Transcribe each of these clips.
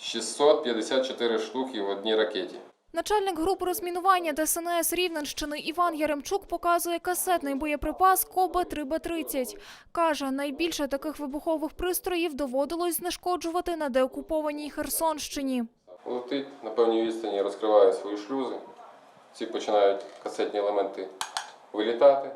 654 штуки в одній ракеті. Начальник групи розмінування ДСНС Рівненщини Іван Яремчук показує касетний боєприпас Коба 3Б30. Каже, найбільше таких вибухових пристроїв доводилось знешкоджувати на деокупованій Херсонщині. Летить на певній відстані, розкриває свої шлюзи. Ці починають касетні елементи вилітати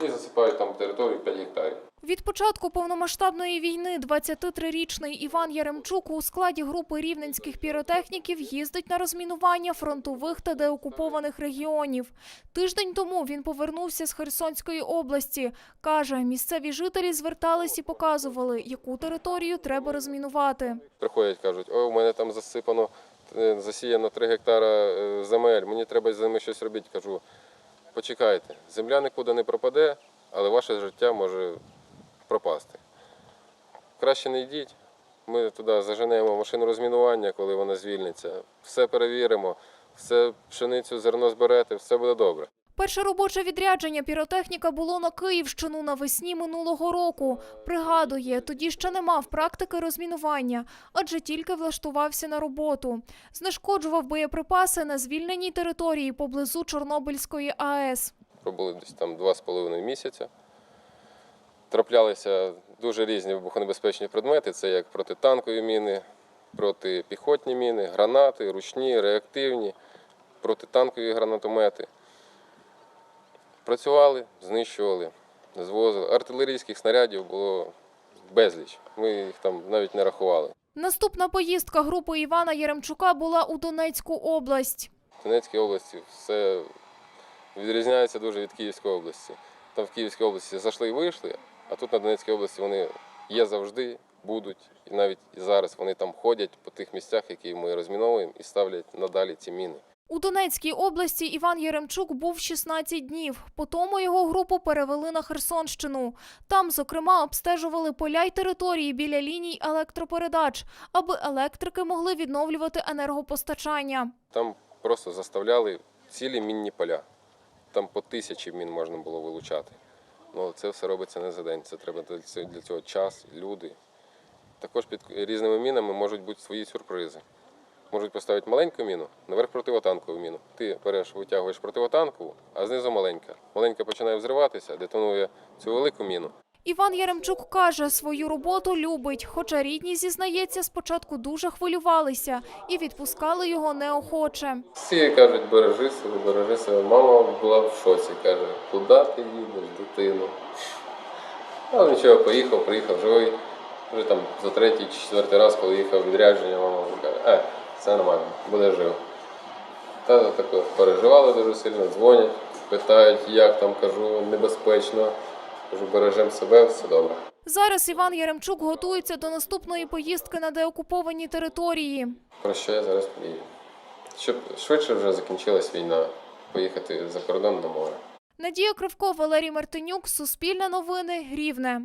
і засипають там територію 5 гектарів. Від початку повномасштабної війни 23-річний Іван Яремчук у складі групи рівненських піротехніків їздить на розмінування фронтових та деокупованих регіонів. Тиждень тому він повернувся з Херсонської області. Каже, місцеві жителі звертались і показували, яку територію треба розмінувати. Приходять, кажуть, о, у мене там засипано, е, засіяно 3 гектара е, земель, мені треба з ними щось робити. Кажу, почекайте, земля нікуди не пропаде, але ваше життя може пропасти. Краще не йдіть. Ми туди заженемо машину розмінування, коли вона звільниться. Все перевіримо, все пшеницю, зерно зберете, все буде добре. Перше робоче відрядження піротехніка було на Київщину навесні минулого року. Пригадує, тоді ще не мав практики розмінування, адже тільки влаштувався на роботу. Знешкоджував боєприпаси на звільненій території поблизу Чорнобильської АЕС. Пробули десь там два з половиною місяця. Траплялися дуже різні вибухонебезпечні предмети, це як протитанкові міни, протипіхотні міни, гранати, ручні, реактивні, протитанкові гранатомети. Працювали, знищували, звозили. Артилерійських снарядів було безліч. Ми їх там навіть не рахували. Наступна поїздка групи Івана Яремчука була у Донецьку область. В Донецькій області все відрізняється дуже від Київської області. Там в Київській області зайшли і вийшли, а тут на Донецькій області вони є завжди, будуть. І навіть і зараз вони там ходять по тих місцях, які ми розміновуємо, і ставлять надалі ці міни. У Донецькій області Іван Яремчук був 16 днів. Потому його групу перевели на Херсонщину. Там, зокрема, обстежували поля й території біля ліній електропередач, аби електрики могли відновлювати енергопостачання. Там просто заставляли цілі мінні поля. Там по тисячі мін можна було вилучати. Ну, це все робиться не за день. Це треба для цього, час, люди. Також під різними мінами можуть бути свої сюрпризи. Можуть поставити маленьку міну, наверх противотанкову міну. Ти береш, витягуєш противотанкову, а знизу маленька. Маленька починає взриватися, детонує цю велику міну. Іван Яремчук каже, свою роботу любить, хоча рідні, зізнається, спочатку дуже хвилювалися і відпускали його неохоче. Всі кажуть, бережи себе, бережи себе. Мама була в шоці, каже, куди ти їдеш, дитину? Але нічого, поїхав, приїхав живий. Вже там за третій чи четвертий раз, коли їхав відрядження, мама каже, е, все нормально, буде жив. Та тако переживали дуже сильно, дзвонять, питають, як там кажу, небезпечно. Кажу, бережемо себе, все добре. Зараз Іван Яремчук готується до наступної поїздки на деокуповані території. Про що я зараз мрію? Щоб швидше вже закінчилась війна, поїхати за кордон на море. Надія Кривко, Валерій Мартинюк, Суспільне новини, Рівне.